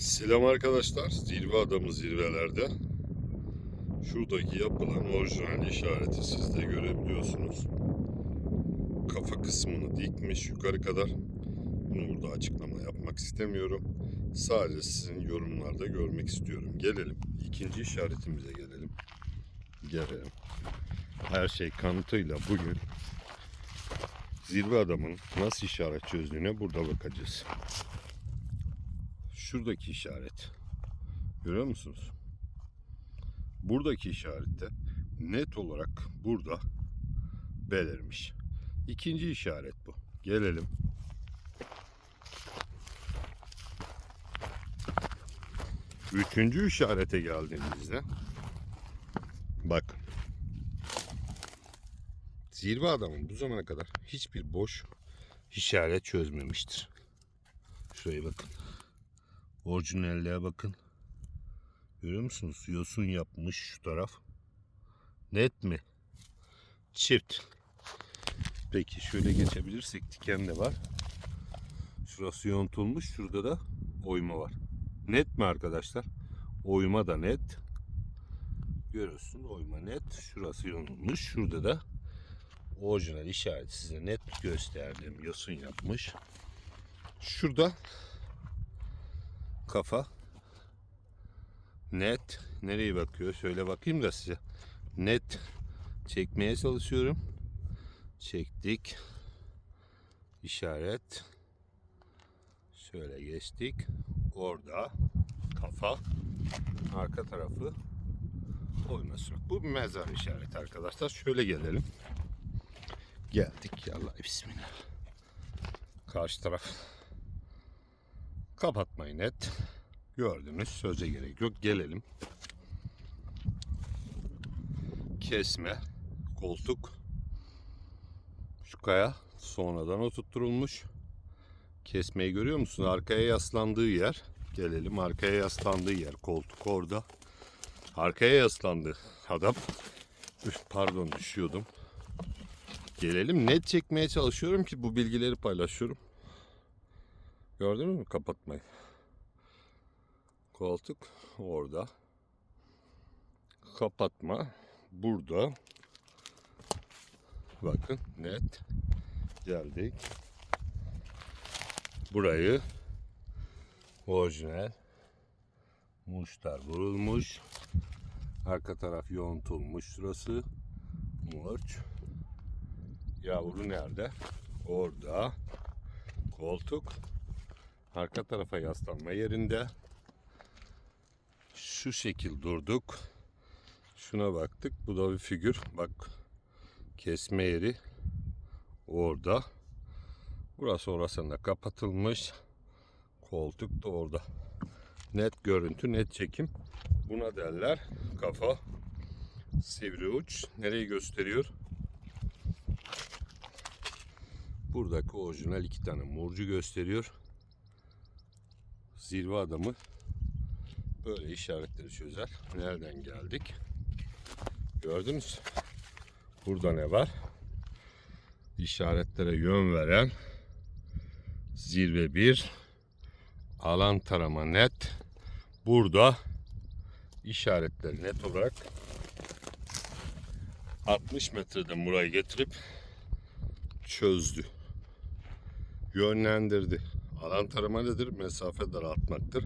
Selam arkadaşlar. Zirve adamı zirvelerde. Şuradaki yapılan orijinal işareti siz de görebiliyorsunuz. Kafa kısmını dikmiş yukarı kadar. Bunu burada açıklama yapmak istemiyorum. Sadece sizin yorumlarda görmek istiyorum. Gelelim. ikinci işaretimize gelelim. Gelelim. Her şey kanıtıyla bugün zirve adamın nasıl işaret çözdüğüne burada bakacağız şuradaki işaret. Görüyor musunuz? Buradaki işarette net olarak burada belirmiş. İkinci işaret bu. Gelelim. Üçüncü işarete geldiğimizde bak zirve adamın bu zamana kadar hiçbir boş işaret çözmemiştir. Şuraya bakın. Orijinalliğe bakın. Görüyor musunuz? Yosun yapmış şu taraf. Net mi? Çift. Peki şöyle geçebilirsek diken de var. Şurası yontulmuş. Şurada da oyma var. Net mi arkadaşlar? Oyma da net. Görüyorsun oyma net. Şurası yontulmuş. Şurada da orijinal işareti size net gösterdiğim yosun yapmış. Şurada kafa. Net. Nereye bakıyor? Şöyle bakayım da size. Net. Çekmeye çalışıyorum. Çektik. İşaret. Şöyle geçtik. Orada kafa. Arka tarafı. Oyma bu bir mezar işareti arkadaşlar. Şöyle gelelim. Geldik. Yallah. Bismillah. Karşı taraf kapatmayı net. Gördünüz söze gerek yok. Gelelim. Kesme. Koltuk. Şu kaya sonradan oturtturulmuş. Kesmeyi görüyor musun? Arkaya yaslandığı yer. Gelelim arkaya yaslandığı yer. Koltuk orada. Arkaya yaslandı adam. Üf, pardon düşüyordum. Gelelim net çekmeye çalışıyorum ki bu bilgileri paylaşıyorum. Gördünüz mü kapatmayı? Koltuk orada. Kapatma burada. Bakın net geldik. Burayı orijinal muşlar vurulmuş. Arka taraf yontulmuş. Şurası murç. Yavru nerede? Orada. Koltuk arka tarafa yaslanma yerinde. Şu şekil durduk. Şuna baktık. Bu da bir figür. Bak kesme yeri orada. Burası orasında kapatılmış. Koltuk da orada. Net görüntü net çekim. Buna derler kafa sivri uç. Nereyi gösteriyor? Buradaki orijinal iki tane murcu gösteriyor zirve adamı böyle işaretleri çözer. Nereden geldik? Gördünüz. Burada ne var? İşaretlere yön veren zirve 1 alan tarama net. Burada işaretleri net olarak 60 metreden burayı getirip çözdü. Yönlendirdi. Alan tarama nedir? Mesafe daraltmaktır.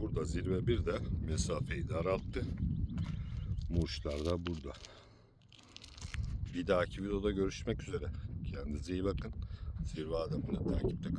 Burada zirve bir de mesafeyi daralttı. Muşlar da burada. Bir dahaki videoda görüşmek üzere. Kendinize iyi bakın. Zirve adamını takipte kalın.